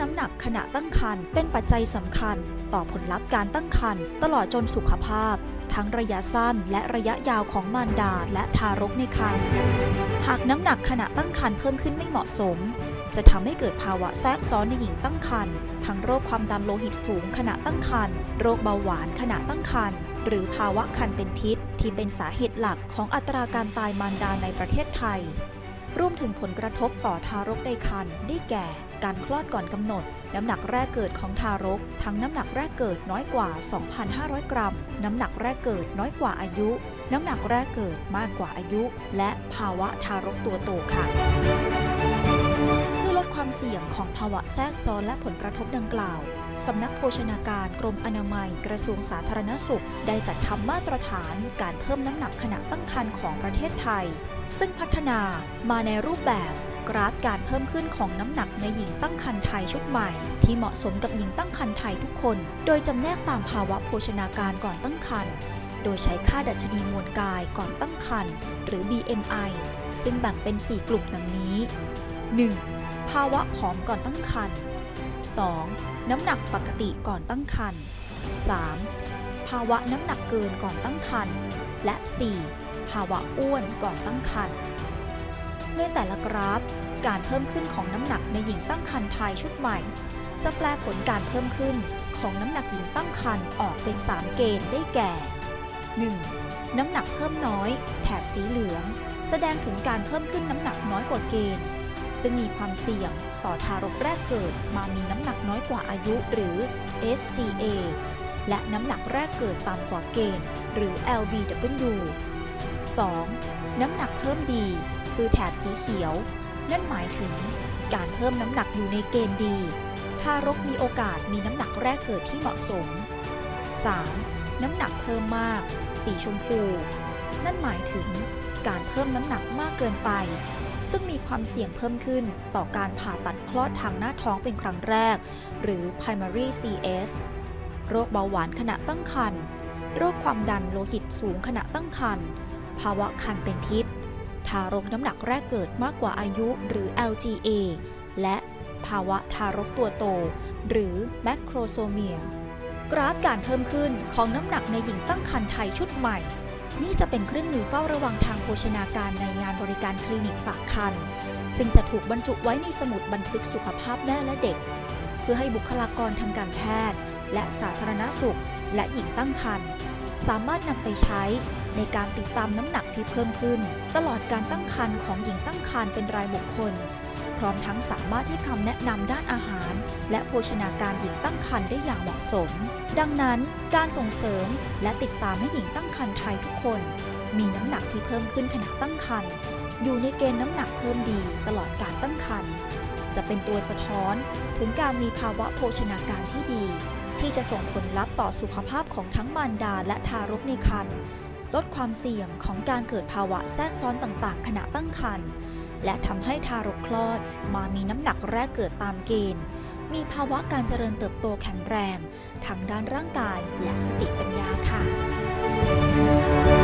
น้ำหนักขณะตั้งครรภ์เป็นปัจจัยสำคัญ ต่อผลลัพธ์การตั้งครรภ์ตลอดจนสุขภาพ ทั้งระยะสั้นและระยะยาวของมารดาและทารกในครรภ์หากน้ำหนักขณะตั้งครรภ์เพิ่มขึ้นไม่เหมาะสม จะทำให้เกิดภาวะแทรกซ้อนในหญิงตั้งครรภ์ทั้งโรคความดันโลหิตสูงขณะตั้งครรภ์โรคเบาหวานขณะตั้งครรภ์หรือภาวะคันเป็นพิษ ที่เป็นสาเหตุหลักของอัตราการตายมารดาในประเทศไทย รวมถึงผลกระทบต่อทารกในครรภ์ได้แก่ การคลอดก่อนกำหนด น้ำหนักแรกเกิดของทารก ทั้งน้ำหนักแรกเกิดน้อยกว่า 2,500 กรัม น้ำหนักแรกเกิดน้อยกว่าอายุ น้ำหนักแรกเกิดมากกว่าอายุ และภาวะทารกตัวโตค่ะ ความเสี่ยงของภาวะแทรกซ้อนและผลกระทบดังกล่าว สำนักโภชนาการกรมอนามัย กระทรวงสาธารณสุข ได้จัดทำมาตรฐานการเพิ่มน้ำหนักขณะตั้งครรภ์ของประเทศไทย ซึ่งพัฒนามาในรูปแบบกราฟการเพิ่มขึ้นของน้ำหนักในหญิงตั้งครรภ์ไทยชุดใหม่ ที่เหมาะสมกับหญิงตั้งครรภ์ไทยทุกคน โดยจำแนกตามภาวะโภชนาการก่อนตั้งครรภ์โดยใช้ค่าดัชนีมวลกายก่อนตั้งครรภ์หรือ BMI ซึ่งแบ่งเป็น 4 กลุ่มดังนี้ 1. ภาวะผอมก่อนตั้งครรภ์ 2. น้ำหนักปกติก่อนตั้งครรภ์ 3. ภาวะน้ำหนักเกินก่อนตั้งครรภ์ และ 4. ภาวะอ้วนก่อนตั้งครรภ์ ในแต่ละกราฟ การเพิ่มขึ้นของน้ำหนักในหญิงตั้งครรภ์ไทยชุดใหม่ จะแปลผลการเพิ่มขึ้นของน้ำหนักหญิงตั้งครรภ์ออกเป็น 3 เกณฑ์ได้แก่ 1. น้ำหนักเพิ่มน้อย แถบสีเหลือง แสดงถึงการเพิ่มขึ้นน้ำหนักน้อยกว่าเกณฑ์ ซึ่งมีความเสี่ยงต่อทารกแรกเกิดมามีน้ำหนักน้อยกว่าอายุหรือ SGA และน้ำหนักแรกเกิดต่ำกว่าเกณฑ์ หรือ LBW 2. น้ำหนักเพิ่มดี คือแถบสีเขียว นั่นหมายถึงการเพิ่มน้ำหนักอยู่ในเกณฑ์ดี ทารกมีโอกาสมีน้ำหนักแรกเกิดที่เหมาะสม 3. น้ำหนักเพิ่มมาก สีชมพู นั่นหมายถึงการเพิ่มน้ำหนักมากเกินไป ซึ่งมีความเสี่ยงเพิ่มขึ้นต่อการผ่าตัดคลอดทางหน้าท้องเป็นครั้งแรก หรือ primary CS โรคเบาหวานขณะตั้งครรภ์โรคความดันโลหิตสูงขณะตั้งครรภ์ภาวะคันเป็นพิษ ทารกน้ำหนักแรกเกิดมากกว่าอายุหรือ LGA และภาวะทารกตัวโต หรือ macrosomia กราฟการเพิ่มขึ้นของน้ำหนักในหญิงตั้งครรภ์ไทยชุดใหม่ นี่จะเป็นเครื่องมือเฝ้าระวังทางโภชนาการในงานบริการคลินิกฝากครรภ์ซึ่งจะถูกบรรจุไว้ในสมุดบันทึกสุขภาพแม่และเด็ก เพื่อให้บุคลากรทางการแพทย์ และสาธารณสุข และหญิงตั้งครรภ์สามารถนำไปใช้ในการติดตามน้ำหนักที่เพิ่มขึ้น ตลอดการตั้งครรภ์ของหญิงตั้งครรภ์เป็นรายบุคคล พร้อมทั้งสามารถให้คำแนะนำด้านอาหาร และโภชนาการหญิงตั้งครรภ์ได้อย่างเหมาะสม ดังนั้นการส่งเสริมและติดตามให้หญิงตั้งครรภ์ไทยทุกคน มีน้ำหนักที่เพิ่มขึ้นขณะตั้งครรภ์อยู่ในเกณฑ์น้ำหนักเพิ่มดีตลอดการตั้งครรภ์จะเป็นตัวสะท้อนถึงการมีภาวะโภชนาการที่ดี ที่จะส่งผลลัพธ์ต่อสุขภาพของทั้งมารดาและทารกในครรภ์ลดความเสี่ยงของการเกิดภาวะแทรกซ้อนต่างๆ ขณะตั้งครรภ์ และทำให้ทารกคลอดมามีน้ำหนักแรกเกิดตามเกณฑ์ มีภาวะการเจริญเติบโตแข็งแรง ทั้งด้านร่างกายและสติปัญญาค่ะ